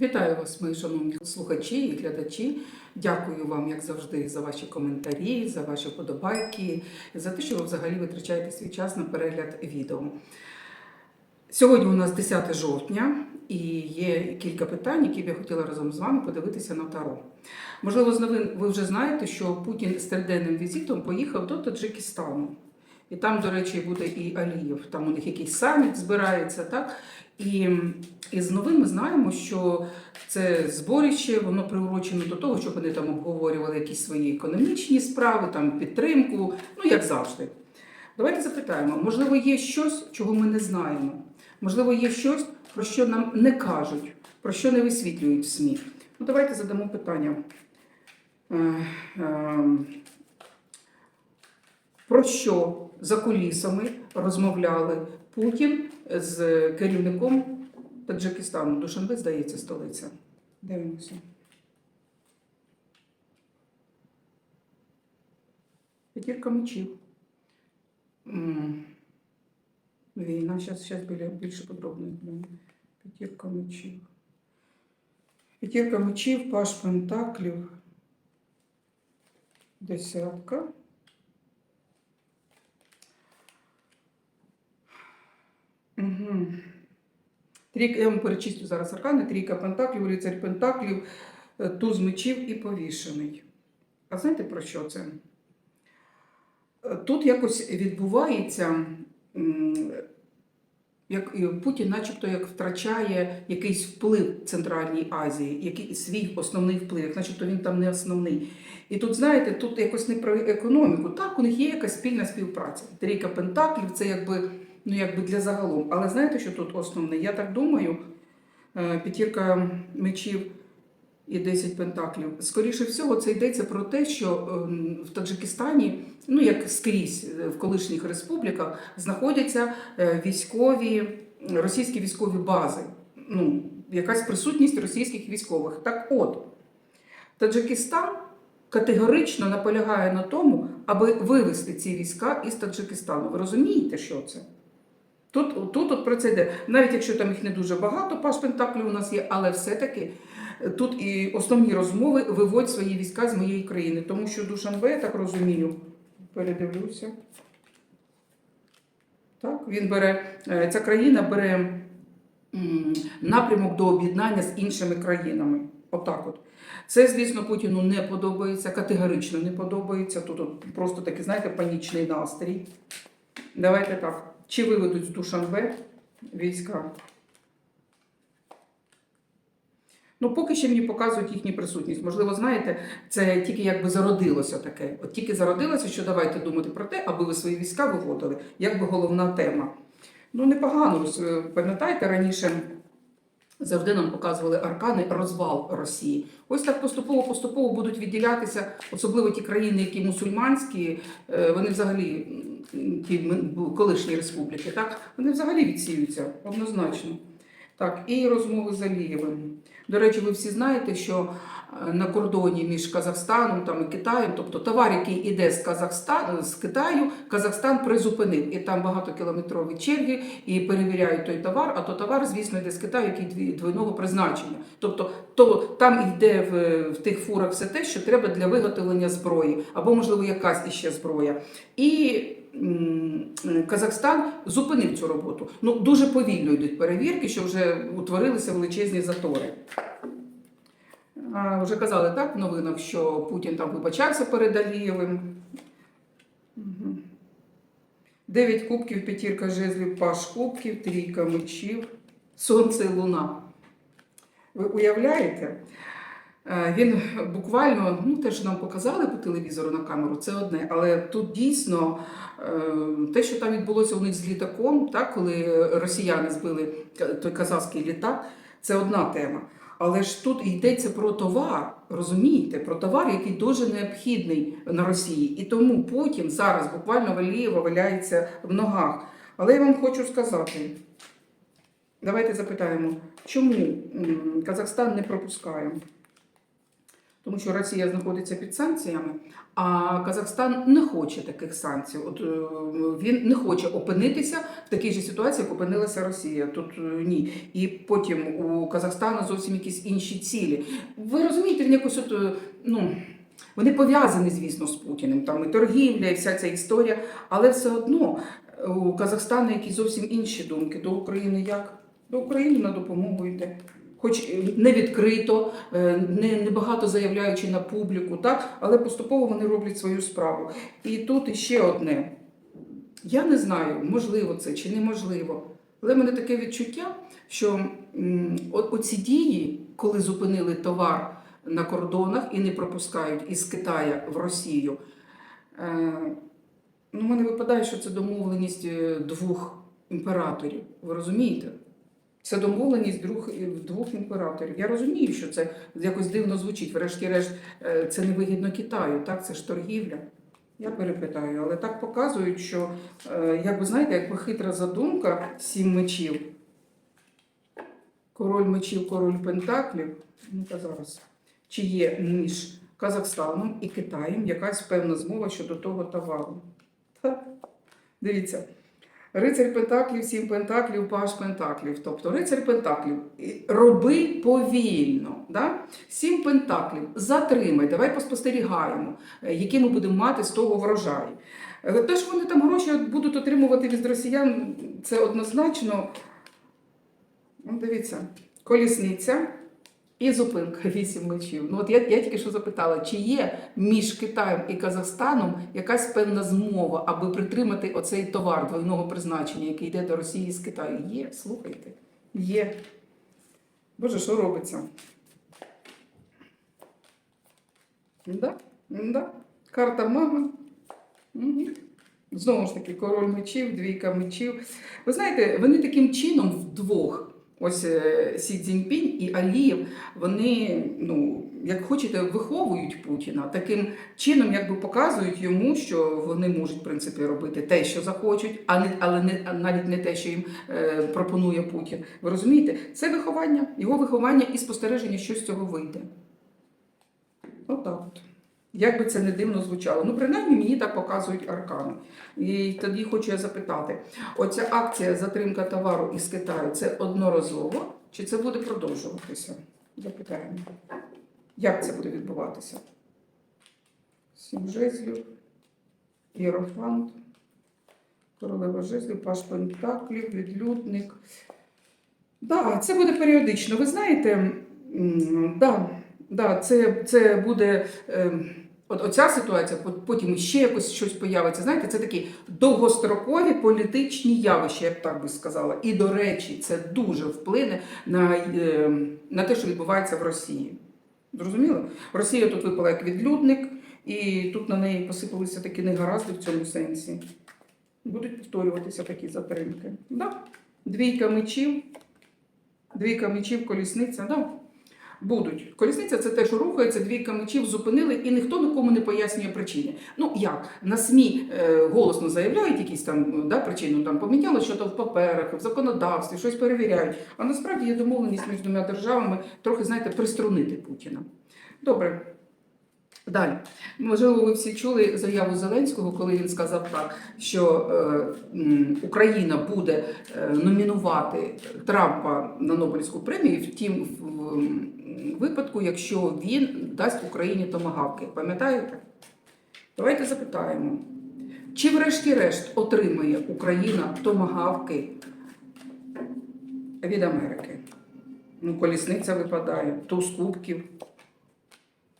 Вітаю вас, мої шановні слухачі і глядачі. Дякую вам, як завжди, за ваші коментарі, за ваші вподобайки, за те, що ви взагалі витрачаєте свій час на перегляд відео. Сьогодні у нас 10 жовтня і є кілька питань, які б я хотіла разом з вами подивитися на Таро. Можливо, з новин ви вже знаєте, що Путін з триденним візитом поїхав до Таджикистану. І там, до речі, буде і Алієв. Там у них якийсь саміт збирається, так? І із новин ми знаємо, що це зборище, воно приурочено до того, щоб вони там обговорювали якісь свої економічні справи, там підтримку, ну як завжди. Давайте запитаємо, можливо, є щось, чого ми не знаємо. Можливо, є щось, про що нам не кажуть, про що не висвітлюють в СМІ. Ну, давайте задамо питання. Е, е, Про що за кулісами розмовляли Путін з керівником Таджикистану? Душанбе, здається, столиця. Дивимося. П'ятірка мечів. Війна, зараз, більше подробно. П'ятірка мечів. П'ятірка мечів, паш пентаклів. Десятка. Угу. Трійка, я вам перечислю зараз аркани. Трійка пентаклів, лицарь пентаклів, е, туз мечів і повішений. А знаєте про що це? Е, Тут якось відбувається, як Путін, начебто, як втрачає якийсь вплив в Центральній Азії, який свій основний вплив, як начебто він там не основний. І тут, знаєте, тут якось не про економіку. Так, у них є якась спільна співпраця. Трійка пентаклів це якби, ну, якби для загалом. Але знаєте, що тут основне? Я так думаю, е, п'ятірка мечів і 10 пентаклів. Скоріше всього, це йдеться про те, що ем, в Таджикистані, ну як скрізь е, в колишніх республіках, знаходяться е, військові, російські військові бази. Ну, якась присутність російських військових. Так от, Таджикистан категорично наполягає на тому, аби вивести ці війська із Таджикистану. Ви розумієте, що це? Тут, тут от про це йде. Навіть якщо там їх не дуже багато, паш пентаклів у нас є, але все-таки е, тут і основні розмови виводь свої війська з моєї країни. Тому що Душанбе, я так розумію, передивлюся. Так, він бере, е, ця країна бере напрямок до об'єднання з іншими країнами. Отак от. Це, звісно, Путіну не подобається, категорично не подобається. Тут от просто такий, знаєте, панічний настрій. Давайте так. Чи виведуть з Душанбе війська? Ну, поки що мені показують їхню присутність. Можливо, знаєте, це тільки якби зародилося таке. От тільки зародилося, що давайте думати про те, аби ви свої війська виводили, якби головна тема. Ну, непогано. Е, Пам'ятаєте, раніше завжди нам показували аркани розвал Росії. Ось так поступово-поступово будуть відділятися, особливо ті країни, які мусульманські, е, вони взагалі, ті колишні республіки, так, вони взагалі відсіються однозначно. Так, і розмови з Алієвим. До речі, ви всі знаєте, що е, на кордоні між Казахстаном там, і Китаєм, тобто товар, який іде з Казахстану, з Китаю, Казахстан призупинив. І там багатокілометрові черги, і перевіряють той товар, а то товар, звісно, йде з Китаю, який двойного призначення. Тобто то, там йде в, в тих фурах все те, що треба для виготовлення зброї, або, можливо, якась іще зброя. І Казахстан зупинив цю роботу. Ну, дуже повільно йдуть перевірки, що вже утворилися величезні затори. Вже казали так в новинах, що Путін там вибачався перед Алієвим. Дев'ять кубків, п'ятірка жезлів, паш кубків, трійка мечів, сонце і луна. Ви уявляєте? Е, Він буквально, ну те, що нам показали по телевізору на камеру, це одне. Але тут дійсно е, те, що там відбулося у них з літаком, так, коли росіяни збили той казахський літак, це одна тема. Але ж тут йдеться про товар, розумієте, про товар, який дуже необхідний на Росії. І тому Путін зараз буквально Валієва валяється в ногах. Але я вам хочу сказати, давайте запитаємо, чому Казахстан не пропускає? Тому що Росія знаходиться під санкціями, а Казахстан не хоче таких санкцій. От е, він не хоче опинитися в такій же ситуації, як опинилася Росія. Тут е, ні. І потім у Казахстана зовсім якісь інші цілі. Ви розумієте, він якось от, е, ну. Вони пов'язані, звісно, з Путіним, там і торгівля, і вся ця історія, але все одно у Казахстана якісь зовсім інші думки. До України як? До України на допомогу йде. Хоч не відкрито, е, не, не багато заявляючи на публіку, так? але поступово вони роблять свою справу. І тут іще одне. Я не знаю, можливо це чи неможливо. Але в мене таке відчуття, що оці дії, коли зупинили товар на кордонах і не пропускають із Китаю в Росію, е, ну, мене випадає, що це домовленість е, двох імператорів. Ви розумієте? Це домовленість двох, двох імператорів. Я розумію, що це якось дивно звучить. Врешті-решт, е, це не вигідно Китаю, так? Це ж торгівля. Я перепитаю, але так показують, що, е, як ви знаєте, якби хитра задумка сім мечів. Король мечів, король пентаклів. Ну-ка зараз. Чи є між Казахстаном і Китаєм якась певна змова щодо того товару? Дивіться. Рицарь Пентаклів, сім Пентаклів, Паш Пентаклів. Тобто рицарь Пентаклів, роби повільно. Да? Сім Пентаклів, затримай, давай поспостерігаємо, е, які ми будемо мати з того врожаю. Е, Те, що вони там гроші будуть отримувати від росіян, це однозначно. Ну, дивіться, колісниця і зупинка вісім мечів. Ну от я, я тільки що запитала, чи є між Китаєм і Казахстаном якась певна змова, аби притримати оцей товар двойного призначення, який йде до Росії з Китаю? Є, слухайте, є. Боже, що робиться? Да? Да. Карта мама. Угу. Знову ж таки, король мечів, двійка мечів. Ви знаєте, вони таким чином вдвох. Ось е, Сі Цзіньпінь і Алієв, вони, ну, як хочете, виховують Путіна. Таким чином, якби показують йому, що вони можуть, в принципі, робити те, що захочуть, а не, але не, навіть не те, що їм е, пропонує Путін. Ви розумієте? Це виховання, його виховання і спостереження, що з цього вийде. Отак от. Як би це не дивно звучало. Ну, принаймні, мені так показують аркани. І тоді хочу я запитати: оця акція затримка товару із Китаю це одноразово, чи це буде продовжуватися? Запитаємо. Як це буде відбуватися? Сім жезлів, Єрофант, королева жезлів, паш пентаклів, відлюдник. Да, це буде періодично. Ви знаєте, да, да, це, це буде. ем, От оця ситуація, потім ще якось щось появиться. Знаєте, це такі довгострокові політичні явища, я б так би сказала. І, до речі, це дуже вплине на, е, на те, що відбувається в Росії. Зрозуміло? Росія тут випала як відлюдник, і тут на неї посипалися такі негаразди в цьому сенсі. Будуть повторюватися такі затримки. Да. Двійка мечів, двійка мечів, колісниця, да. Будуть. Колісниця це те, що рухається, двійка мечів зупинили, і ніхто нікому не пояснює причини. Ну як на СМІ е, голосно заявляють якісь там да, причину, там поміняли що то в паперах, в законодавстві, щось перевіряють. А насправді є домовленість між двома державами трохи, знаєте, приструнити Путіна. Добре. Далі, можливо, ви всі чули заяву Зеленського, коли він сказав так, що е, Україна буде е, номінувати Трампа на Нобелівську премію, втім, в випадку, якщо він дасть Україні томагавки. Пам'ятаєте? Давайте запитаємо, чи врешті-решт отримає Україна томагавки від Америки? Ну, колісниця випадає, туз кубків.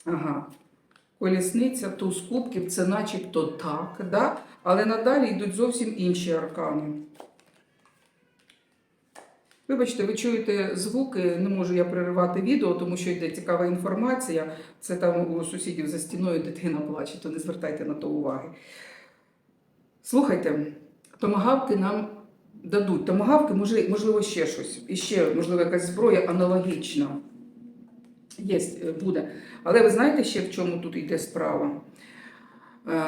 Ага. Колісниця, туз кубків, це начебто так, да? але надалі йдуть зовсім інші аркани. Вибачте, ви чуєте звуки, не можу я переривати відео, тому що йде цікава інформація. Це там у сусідів за стіною дитина плаче, то не звертайте на то уваги. Слухайте, томагавки нам дадуть. Томагавки, можливо, ще щось. І ще, можливо, якась зброя аналогічна. Є, е, буде. Але ви знаєте ще в чому тут йде справа? Е,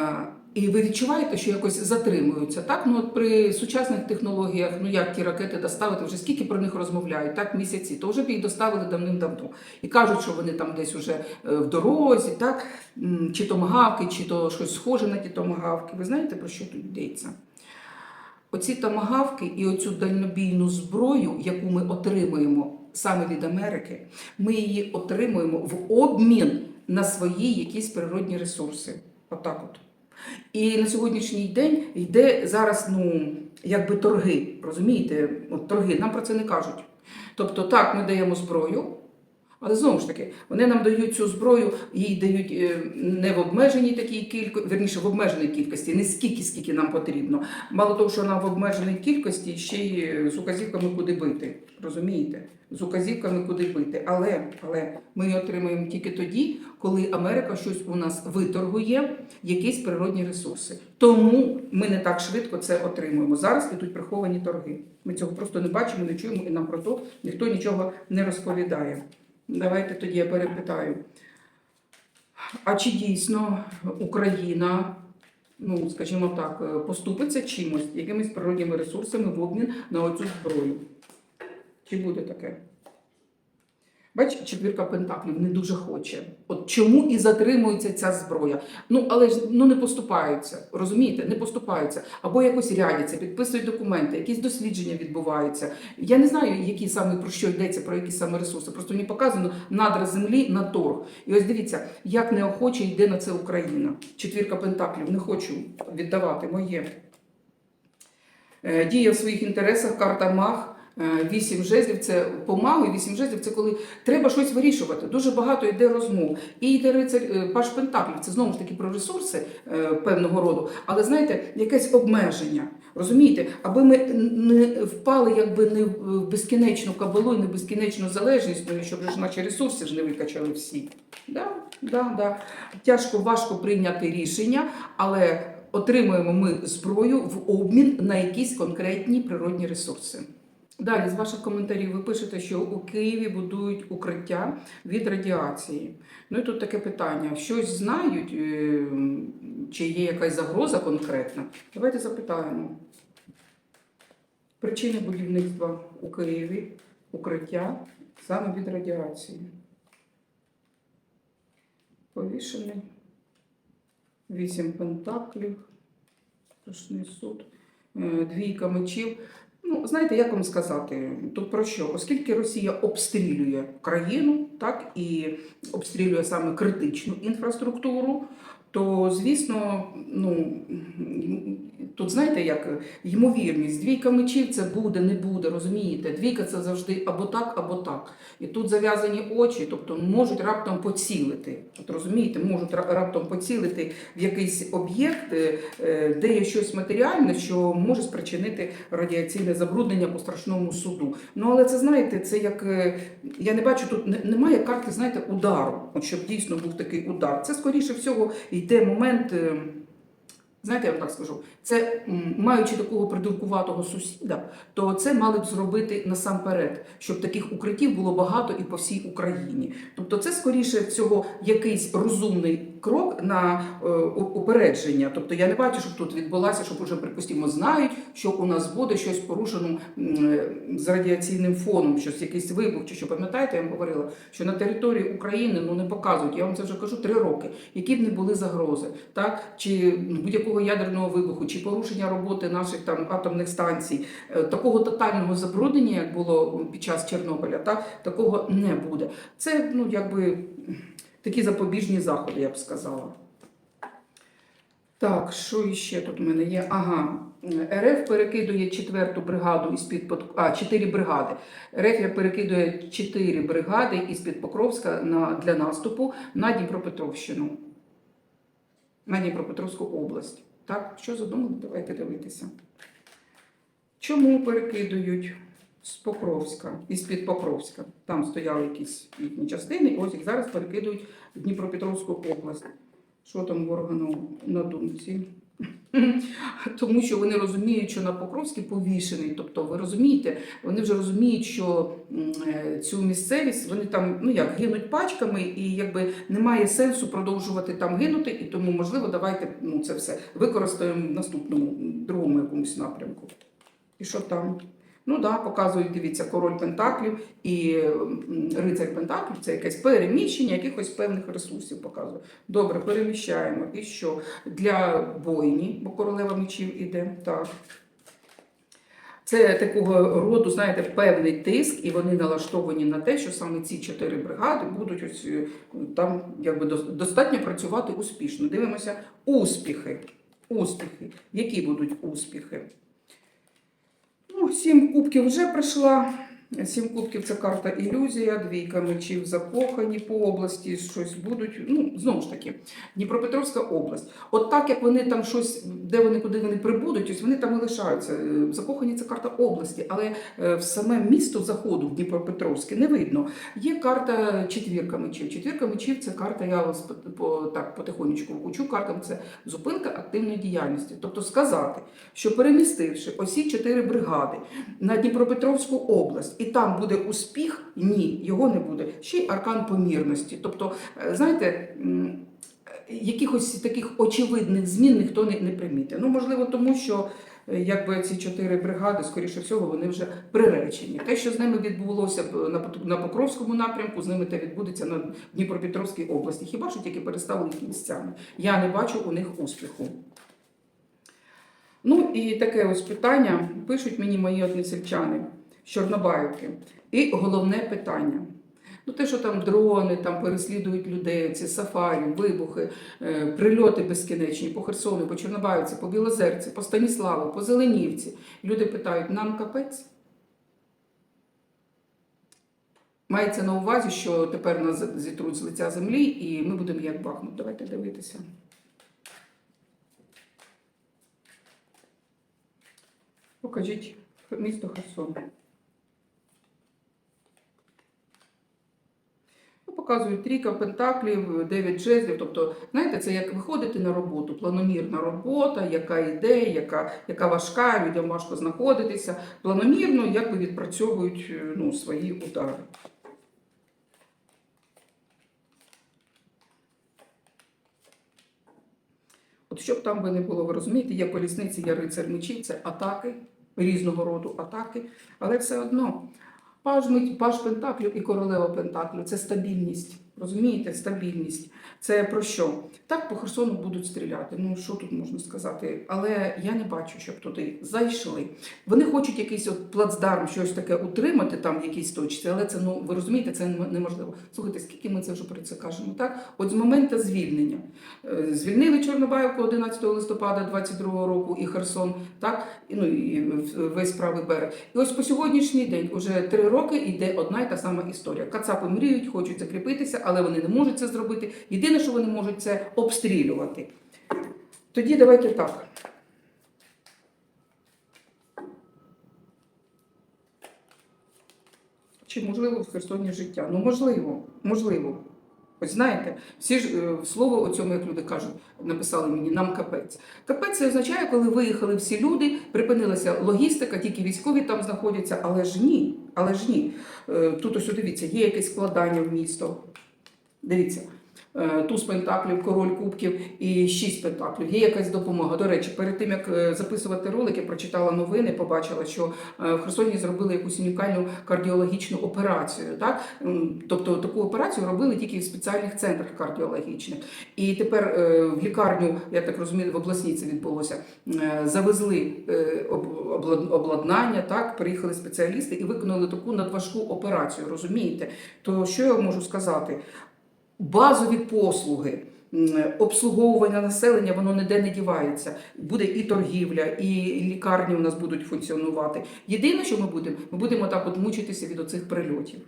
І ви відчуваєте, що якось затримуються. Так, ну от при сучасних технологіях, ну як ті ракети доставити, вже скільки про них розмовляють, так місяці, то вже б їх доставили давним-давно. І кажуть, що вони там десь уже е, в дорозі, так чи томагавки, чи то щось схоже на ті томагавки. Ви знаєте про що тут йдеться? Оці томагавки і оцю дальнобійну зброю, яку ми отримуємо саме від Америки, ми її отримуємо в обмін на свої якісь природні ресурси. Отак от. І на сьогоднішній день йде зараз, ну, якби торги, розумієте? От торги, нам про це не кажуть. Тобто, так, ми даємо зброю, але знову ж таки, вони нам дають цю зброю, їй дають е, не в обмеженій такій кількості, верніше в обмеженій кількості, не скільки, скільки нам потрібно. Мало того, що вона в обмеженій кількості, ще й е, з указівками, куди бити. Розумієте? З указівками, куди бити. Але, але ми її отримуємо тільки тоді, коли Америка щось у нас виторгує, якісь природні ресурси. Тому ми не так швидко це отримуємо. Зараз ідуть приховані торги. Ми цього просто не бачимо, не чуємо, і нам про то ніхто нічого не розповідає. Давайте тоді я перепитаю. А чи дійсно Україна, ну скажімо так, е, поступиться чимось, якимись природніми ресурсами в обмін на оцю зброю? Чи буде таке? Бач, четвірка пентаклів не дуже хоче. От чому і затримується ця зброя? Ну але ж ну не поступаються, розумієте? Не поступаються або якось рядяться, підписують документи, якісь дослідження відбуваються. Я не знаю, які саме про що йдеться, про які саме ресурси. Просто мені показано надра землі на торг. І ось дивіться, як неохоче йде на це Україна. Четвірка пентаклів не хочу віддавати моє. Е, Дія в своїх інтересах, карта маг. Е, Вісім жезлів це помагу, вісім жезлів це коли треба щось вирішувати. Дуже багато йде розмов. І йде рицар е, Паш Пентаклів. Це знову ж таки про ресурси е, певного роду, але знаєте, якесь обмеження. Розумієте, аби ми не впали якби не в безкінечну кабалу, не в безкінечну залежність, ну щоб ж наші ресурси ж не викачали всі. Да, да, да. Тяжко, важко прийняти рішення, але отримуємо ми зброю в обмін на якісь конкретні природні ресурси. Далі з ваших коментарів ви пишете, що у Києві будують укриття від радіації. Ну і тут таке питання: щось знають, е, чи є якась загроза конкретна? Давайте запитаємо. Причини будівництва у Києві укриття саме від радіації. Повішений. Вісім пентаклів. Страшний суд. Е, Двійка мечів. Ну, знаєте, як вам сказати, тут про що? Оскільки Росія обстрілює країну, так і обстрілює саме критичну інфраструктуру, то звісно, ну тут знаєте, як ймовірність, двійка мечів це буде, не буде, розумієте? Двійка це завжди або так, або так. І тут зав'язані очі, тобто можуть раптом поцілити. От розумієте, можуть раптом поцілити в якийсь об'єкт, е, е, де є щось матеріальне, що може спричинити радіаційне забруднення по страшному суду. Ну але це знаєте, це як е, я не бачу тут немає карти, знаєте, удару. От щоб дійсно був такий удар. Це скоріше всього йде момент. Знаєте, я вам так скажу, це маючи такого придуркуватого сусіда, то це мали б зробити насамперед, щоб таких укриттів було багато і по всій Україні. Тобто, це скоріше всього якийсь розумний крок на е, упередження. Тобто я не бачу, щоб тут відбулося, щоб уже припустимо знають, що у нас буде щось порушено з радіаційним фоном, щось якийсь вибух, чи що пам'ятаєте, я вам говорила, що на території України ну не показують. Я вам це вже кажу три роки, які б не були загрози, так чи будь-якого ядерного вибуху, чи порушення роботи наших там атомних станцій, Е, такого тотального забруднення, як було під час Чорнобиля, так такого не буде. Це ну якби такі запобіжні заходи, я б сказала. Так, що іще тут у мене є? Ага. РФ перекидує четверту бригаду із під а, чотири бригади. РФ перекидує чотири бригади із під Покровська на для наступу на Дніпропетровщину, на Дніпропетровську область. Так, що задумали? Давайте дивитися. Чому перекидують з Покровська, із під Покровська? Там стояли якісь їхні частини, і ось їх зараз перекидують в Дніпропетровську область. Що там в органу на думці? Тому що вони розуміють, що на Покровській повішений. Тобто, ви розумієте, вони вже розуміють, що е, цю місцевість вони там ну як гинуть пачками, і якби немає сенсу продовжувати там гинути, і тому можливо давайте ну це все використаємо в наступному другому якомусь напрямку. І що там? Ну да, показують, дивіться, король Пентаклів і рицар Пентаклів це якесь переміщення якихось певних ресурсів показує. Добре, переміщаємо. І що? Для бойні, бо королева мечів іде. Так. Це такого роду, знаєте, певний тиск, і вони налаштовані на те, що саме ці чотири бригади будуть ось е, там якби достатньо працювати успішно. Дивимося успіхи. Успіхи. Які будуть успіхи? Ну, сім кубків вже прийшла. Сім кубків це карта ілюзія, двійка мечів закохані по області, щось будуть. Ну, знову ж таки, Дніпропетровська область. От так як вони там щось, де вони, куди вони прибудуть, ось вони там і лишаються. Е, Закохані це карта області, але е, в саме місто заходу в Дніпропетровське не видно. Є карта четвірка мечів. Четвірка мечів це карта, я вас по, так потихонечку учу. Карта це зупинка активної діяльності. Тобто сказати, що перемістивши осі чотири бригади на Дніпропетровську область, і там буде успіх, ні, його не буде. Ще й аркан помірності. Тобто, е, знаєте. Якихось таких очевидних змін ніхто не, не примітить. Ну, можливо, тому що е, якби ці чотири бригади, скоріше всього, вони вже приречені. Те, що з ними відбулося на, Покровському напрямку, з ними те відбудеться на Дніпропетровській області. Хіба що тільки переставили їх місцями. Я не бачу у них успіху. Ну і таке ось питання пишуть мені мої односельчани Чорнобаївки. І головне питання. Ну, те, що там дрони там переслідують людей, ці сафарі, вибухи, е, прильоти безкінечні по Херсону, по Чорнобаївці, по Білозерці, по Станіславу, по Зеленівці. Люди питають, нам капець? Мається на увазі, що тепер нас зітруть з лиця землі, і ми будемо як Бахмут. Давайте дивитися. Покажіть місто Херсон. Показують трійка пентаклів, дев'ять жезлів. Тобто, знаєте, це як виходити на роботу, планомірна робота, яка йде, яка, яка важка, людям важко знаходитися. Планомірно якби відпрацьовують е, ну, свої удари. От щоб там би не було, ви розумієте, є колісниці, є рицар мечів, це атаки, різного роду атаки, але все одно. Паж, мить- паж Пентаклю і королева Пентаклю це стабільність. Розумієте, стабільність. Це про що? Так по Херсону будуть стріляти. Ну що тут можна сказати? Але я не бачу, щоб туди зайшли. Вони хочуть якийсь от плацдарм, щось таке утримати там в якійсь точці, але це ну ви розумієте, це неможливо. Слухайте, скільки ми це вже про це кажемо? Так, от з моменту звільнення Е, звільнили Чорнобаївку 11 листопада 22 року і Херсон, так і ну і весь правий берег. І ось по сьогоднішній день, уже три роки, йде одна й та сама історія. Кацапи мріють, хочуть закріпитися, але вони не можуть це зробити. Єдине, що вони можуть, це обстрілювати. Тоді давайте так. Чи можливо в Херсоні життя? Ну можливо, можливо. Ось знаєте, всі ж е, слово о цьому, як люди кажуть, написали мені нам капець. Капець це означає, коли виїхали всі люди, припинилася логістика, тільки військові там знаходяться, але ж ні. Але ж ні. Е, Тут ось дивіться, є якесь вкладання в місто. Дивіться. е, Туз пентаклів, король кубків і шість пентаклів. Є якась допомога. До речі, перед тим як е, записувати ролик, я прочитала новини, побачила, що е, в Херсоні зробили якусь унікальну кардіологічну операцію. Так? Тобто таку операцію робили тільки в спеціальних центрах кардіологічних. І тепер в лікарню, я так розумію, в обласній це відбулося. Завезли об- облад- обладнання, так приїхали спеціалісти і виконали таку надважку операцію. Розумієте? То що я можу сказати? Базові послуги. Обслуговування населення воно ніде не дівається. Буде і торгівля, і лікарні у нас будуть функціонувати. Єдине, що ми будемо, ми будемо так от мучитися від оцих прильотів.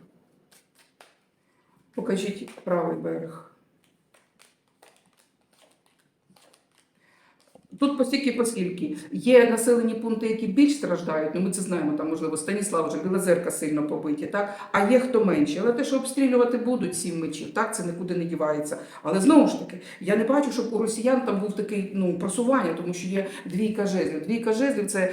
Покажіть правий берег. Тут постільки, поскільки є населені пункти, які більш страждають. Ну ми це знаємо. Там можливо Станіслав вже Білозерка сильно побиті, так а є хто менше. Але те, що обстрілювати будуть сім мечів, так це нікуди не дівається. Але знову ж таки, я не бачу, щоб у росіян там був такий ну просування, тому що є двійка жезлів. Двійка жезлів це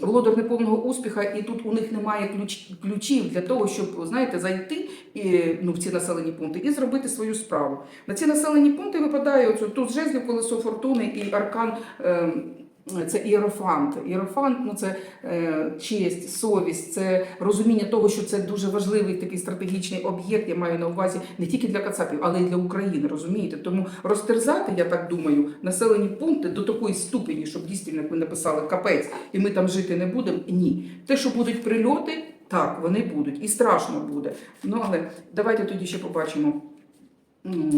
володар неповного успіха, і тут у них немає ключ, ключів для того, щоб знаєте, зайти і, ну, в ці населені пункти і зробити свою справу. На ці населені пункти випадає оцю тут жезлів, колесо фортуни і аркан. Е, це іерофант. Іерофант ну це е, честь, совість, це розуміння того, що це дуже важливий такий стратегічний об'єкт. Я маю на увазі не тільки для Кацапів, але й для України. Розумієте? Тому розтерзати, я так думаю, населені пункти до такої ступені, щоб дійсно, як ви написали, капець, і ми там жити не будемо. Ні, те, що будуть прильоти, так вони будуть, і страшно буде. Ну але давайте тоді ще побачимо.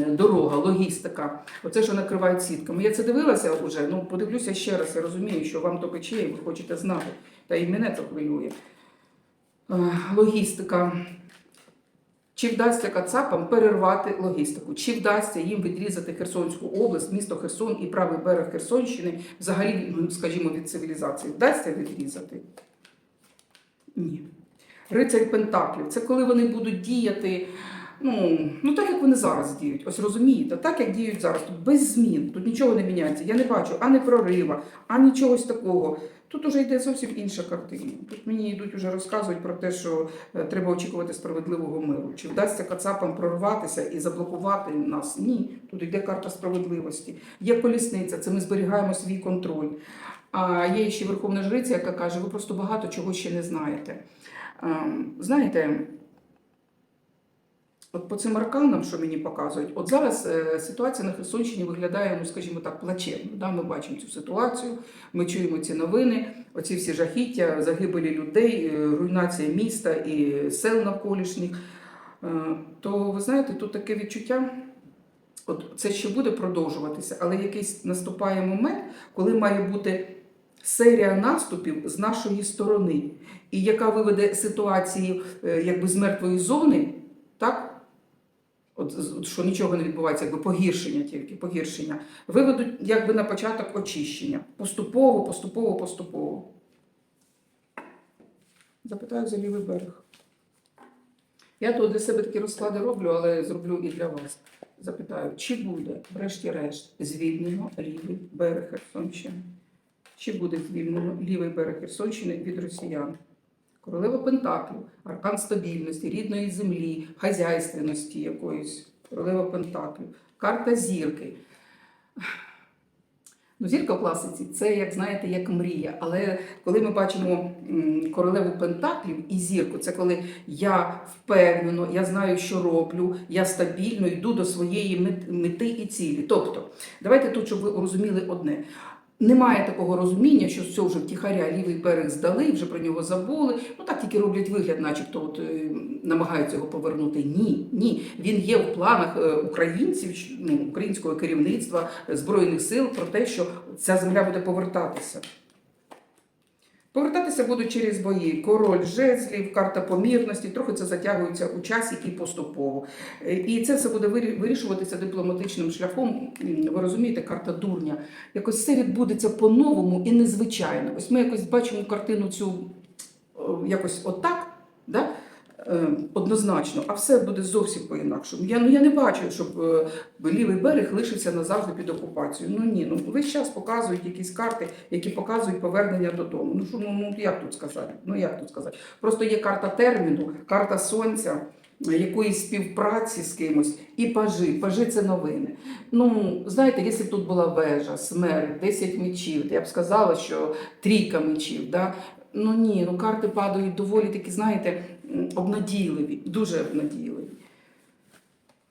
Дорога, логістика, оце, що накривають сітками. Я це дивилася вже. Ну подивлюся ще раз. Я розумію, що вам то пече, ви хочете знати. Та і мене це хвилює. Е, Логістика. Чи вдасться Кацапам перервати логістику? Чи вдасться їм відрізати Херсонську область, місто Херсон і правий берег Херсонщини, взагалі, ну, скажімо, від цивілізації? Вдасться відрізати? Ні. Рицарь Пентаклів це коли вони будуть діяти. Ну, ну так як вони зараз діють. Ось розумієте, так як діють зараз. Тут без змін, тут нічого не міняється. Я не бачу ані прорива, ані чогось такого. Тут уже йде зовсім інша картина. Тут мені йдуть уже розказують про те, що е, треба очікувати справедливого миру. Чи вдасться Кацапам прорватися і заблокувати нас? Ні. Тут йде карта справедливості. Є колісниця, це ми зберігаємо свій контроль. А є ще Верховна Жриця, яка каже, ви просто багато чого ще не знаєте. Ем, Знаєте, От по цим арканам, що мені показують, от зараз е, ситуація на Херсонщині виглядає, ну скажімо так, плачевно. Да? Ми бачимо цю ситуацію, ми чуємо ці новини, оці всі жахіття, загибелі людей, е, руйнація міста і сел навколишніх. Е, То ви знаєте, тут таке відчуття. От це ще буде продовжуватися, але якийсь наступає момент, коли має бути серія наступів з нашої сторони, і яка виведе ситуацію якби з мертвої зони, так? От, от що нічого не відбувається, якби погіршення тільки, погіршення, виведуть якби на початок очищення. Поступово, поступово, поступово. Запитаю за лівий берег. Я тут для себе такі розклади роблю, але зроблю і для вас. Запитаю, чи буде, врешті-решт, звільнено лівий берег Херсонщини? Чи буде звільнено лівий берег Херсонщини від росіян? Королева Пентаклів, аркан стабільності, рідної землі, хазяйственності якоїсь. Королева Пентаклів, карта зірки. Ну, зірка в класиці це, як знаєте, як мрія. Але коли ми бачимо королеву Пентаклів і зірку, це коли я впевнено, я знаю, що роблю, я стабільно йду до своєї мети і цілі. Тобто, давайте тут, щоб ви розуміли одне. Немає такого розуміння, що все вже втіхаря лівий берег здали, вже про нього забули. Ну так тільки роблять вигляд, начебто от, е, намагаються його повернути. Ні, ні. Він є в планах е, українців, ну, українського керівництва е, збройних сил про те, що ця земля буде повертатися. Повертатися будуть через бої. Король жезлів, карта помірності, трохи це затягується у часі і поступово. Е, І це все буде вирішуватися дипломатичним шляхом. Ви розумієте, карта дурня. Якось все відбудеться по-новому і незвичайно. Ось ми якось бачимо картину цю якось отак, да? Е, однозначно, а все буде зовсім по-інакшому. Я, ну, я не бачу, щоб е, лівий берег лишився назавжди під окупацією. Ну ні, ну весь час показують якісь карти, які показують повернення додому. Ну що ну, ну як тут сказати? Ну як тут сказати? Просто є карта терміну, карта сонця. Якоїсь співпраці з кимось і пажи. Пажи це новини. Ну, знаєте, якщо б тут була вежа, смерть, 10 мечів, я б сказала, що трійка мечів. Да? Ну ні, ну карти падають доволі такі, знаєте, обнадійливі, дуже обнадійливі.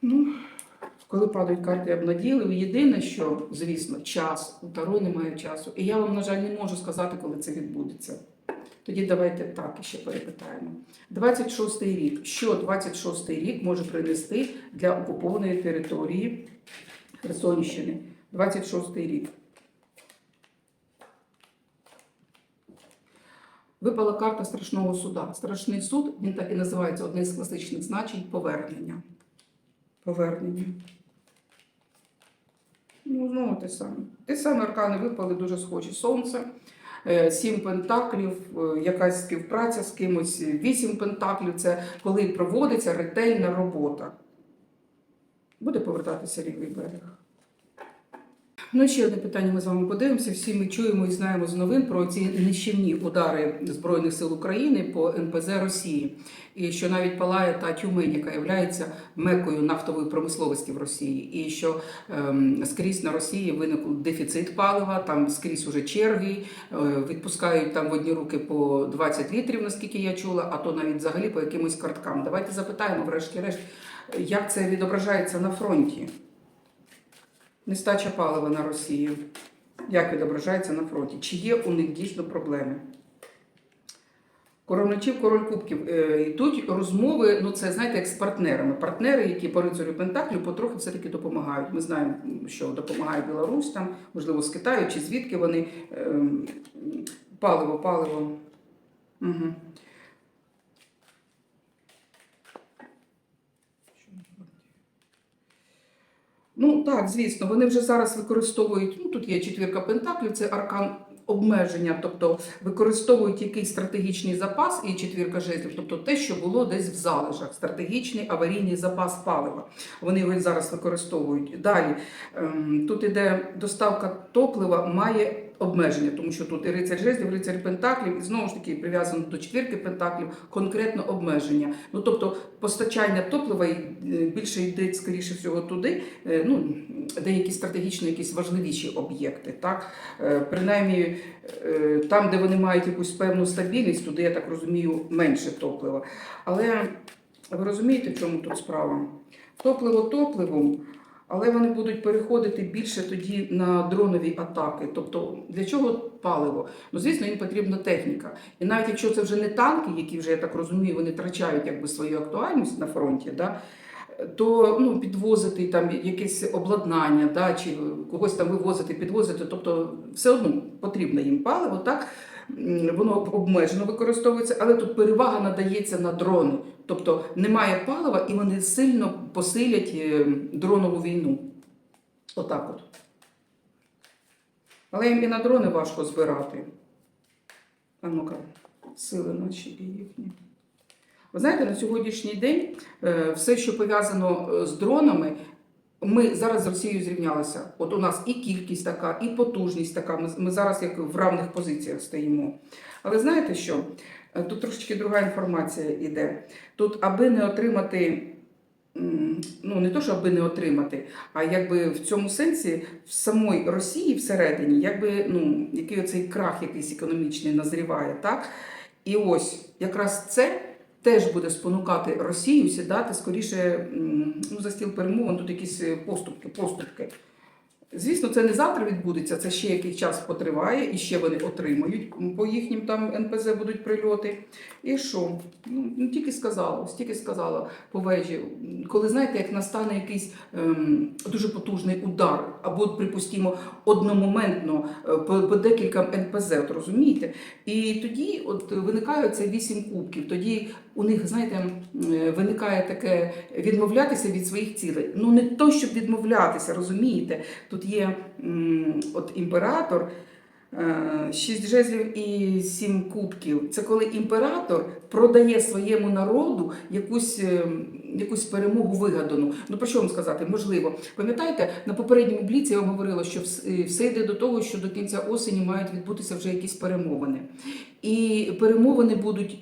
Ну, коли падають карти обнадійливі, єдине, що, звісно, час. У Таро немає часу. І я вам, на жаль, не можу сказати, коли це відбудеться. Тоді давайте так ще перепитаємо. 26-й рік. Що 26-й рік може принести для окупованої території Херсонщини? 26-й рік. Випала карта страшного суда. Страшний суд, він так і називається одне з класичних значень повернення. Повернення. Ну, знову те саме. Те саме аркани випали дуже схожі. Сонце, е, сім пентаклів, е, якась співпраця з кимось, вісім пентаклів це коли проводиться ретельна робота. Буде повертатися лівий берег. Ну, ще одне питання ми з вами подивимося. Всі ми чуємо і знаємо з новин про ці нищівні удари Збройних сил України по НПЗ Росії. І що навіть палає та Тюмень, яка є мекою нафтової промисловості в Росії, і що ем, скрізь на Росії виник дефіцит палива, там скрізь уже черги, е, відпускають там в одні руки по 20 літрів, наскільки я чула, а то навіть взагалі по якимось карткам. Давайте запитаємо, врешті-решт, як це відображається на фронті. Нестача палива на Росію. Як відображається на фронті? Чи є у них дійсно проблеми? Короначів, король кубків. Е, Йдуть розмови, ну це знаєте, як з партнерами. Партнери, які по рицарю Пентаклю, потрохи все-таки допомагають. Ми знаємо, що допомагає Білорусь, там, можливо, з Китаю, чи звідки вони ем, паливо, паливо. Угу. Ну так, звісно, вони вже зараз використовують. Ну тут є четвірка пентаклів, це аркан обмеження, тобто використовують якийсь стратегічний запас і четвірка жезлів, тобто те, що було десь в залежах, стратегічний аварійний запас палива. Вони його зараз використовують. Далі ем, тут іде доставка топлива, має обмеження, тому що тут і рицар жезлів, рицар пентаклів, і знову ж таки прив'язано до четвірки пентаклів, конкретно обмеження. Ну тобто постачання топлива е, більше йде, скоріше всього, туди, е, ну деякі стратегічно якісь важливіші об'єкти. Так? Е, Принаймні там, де вони мають якусь певну стабільність, туди, я так розумію, менше топлива. Але ви розумієте, в чому тут справа? Топливо топливом. Але вони будуть переходити більше тоді на дронові атаки. Тобто для чого паливо? Ну, звісно, їм потрібна техніка. І навіть якщо це вже не танки, які вже я так розумію, вони втрачають якби свою актуальність на фронті, да, то ну, підвозити там якесь обладнання, да, чи когось там вивозити, підвозити. Тобто все одно потрібно їм паливо, так? Воно обмежено використовується, але тут перевага надається на дрони. Тобто немає палива і вони сильно посилять е, дронову війну. Отак от. Але їм і на дрони важко збирати. А ну-ка, сили наші і їхні. Ви знаєте, на сьогоднішній день е, все, що пов'язано е, з дронами, ми зараз з Росією зрівнялися. От у нас і кількість така, і потужність така. Ми, ми зараз як в равних позиціях стоїмо. Але знаєте що? Е, Тут трошечки друга інформація йде. Тут, аби не отримати, ну не то, що аби не отримати, а якби в цьому сенсі в самій Росії всередині, якби ну, який оцей крах якийсь економічний назріває, так? І ось якраз це теж буде спонукати Росію сідати скоріше ну, за стіл перемовин, тут якісь е, поступки, поступки. Звісно, це не завтра відбудеться, це ще якийсь час потриває, і ще вони отримають по їхнім там НПЗ будуть прильоти. І що? Ну, ну тільки сказала, стільки сказала по вежі. Коли знаєте, як настане якийсь ем, дуже потужний удар, або, припустімо, одномоментно е, по, по декілька НПЗ, от розумієте? І тоді от виникає це вісім кубків. Тоді у них, знаєте, е, виникає таке відмовлятися від своїх цілей. Ну не то, щоб відмовлятися, розумієте? Тут є от імператор. Е, Шість жезлів і сім кубків. Це коли імператор продає своєму народу якусь, е, якусь перемогу вигадану. Ну про що вам сказати? Можливо, пам'ятаєте, на попередньому бліці я вам говорила, що е, все йде до того, що до кінця осені мають відбутися вже якісь перемовини. І перемовини будуть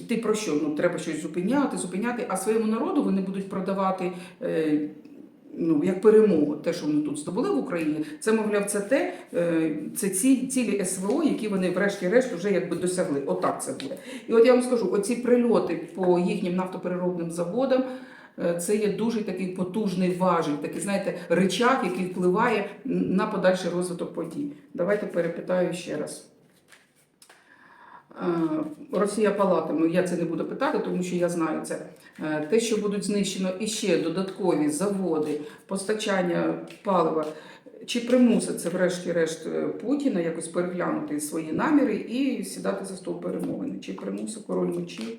йти про що? Ну треба щось зупиняти, зупиняти, а своєму народу вони будуть продавати. Ну, як перемогу, те, що вони тут здобули в Україні, це, мовляв, це те, е, це ці цілі СВО, які вони, врешті-решт, вже якби досягли. Отак це буде. І от я вам скажу: оці прильоти по їхнім нафтопереробним заводам. е, Це є дуже такий потужний важіль, такий, знаєте, ричаг, який впливає на подальший розвиток подій. Давайте перепитаю ще раз. Росія палатами, я це не буду питати, тому що я знаю це. Е, Те, що будуть знищено іще додаткові заводи, постачання палива, чи примусить це, врешті-решт, е, Путіна якось переглянути свої наміри і сідати за стол перемовини? Чи примусить король мечів,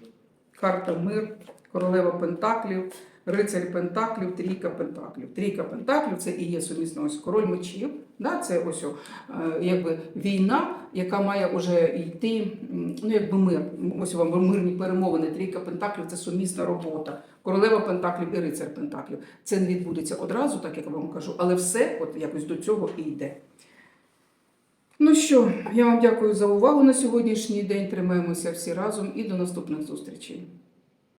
карта мир, королева Пентаклів, рицарь Пентаклів, трійка Пентаклів. Трійка Пентаклів це і є сумісно ось король мечів. Да? Це ось е, якби війна, яка має вже йти, ну якби мир. Ось вам мирні перемовини. Трійка Пентаклів це сумісна робота. Королева Пентаклів і рицар Пентаклів. Це не відбудеться одразу, так як я вам кажу, але все от якось до цього і йде. Ну що, я вам дякую за увагу на сьогоднішній день. Тримаємося всі разом і до наступних зустрічей.